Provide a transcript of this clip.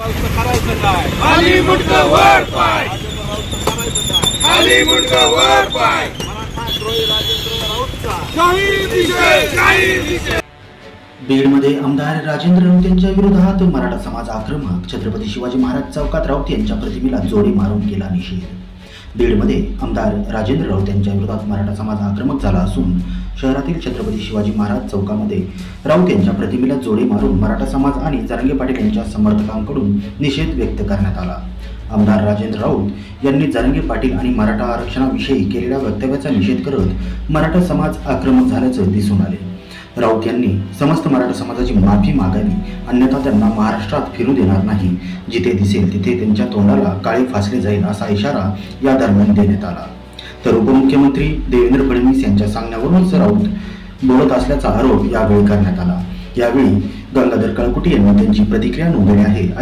करायचं काय खाली मुंडक वर पाय. खाली मुंडक वर पाय. मराठा द्रोही राजेंद्र राऊतचा. काही विषय काही विषय बीडमध्ये आमदार राजेंद्र राऊत यांच्या विरोधात मराठा समाज आक्रमक छत्रपती शिवाजी महाराज चौकात राऊत यांच्या प्रतिमेला जोडी मारून केला निषेध. बीडमध्ये आमदार राजेंद्र राऊत यांच्या विरोधात मराठा समाज आक्रमक झाला असून शहरातील छत्रपती शिवाजी महाराज चौकामध्ये राऊत यांच्या प्रतिमेला जोडी मारून मराठा समाज आणि जरांगे पाटील यांच्या समर्थकांकडून निषेध व्यक्त करण्यात आला. आमदार राजेंद्र राऊत यांनी जरंगे पाटील आणि मराठा आरक्षणाविषयी केलेल्या वक्तव्याचा निषेध करत मराठा समाज आक्रमक झाल्याचं दिसून आले. राऊत यांनी समस्त मराठा समाजाची माफी मागावी अन्यथा त्यांना महाराष्ट्रात फिरू देणार नाही. जिथे दिसेल तिथे त्यांच्या तोंडाला काळे फासले जाईल असा इशारा या दरम्यान देण्यात आला. तर उपमुख्यमंत्री देवेंद्र फडणवीस यांच्या सांगण्यावरूनच राऊत बोलत असल्याचा आरोप यावेळी करण्यात आला. यावेळी गंगाधर कळकुटी यांनी त्यांची प्रतिक्रिया नोंदवली आहे.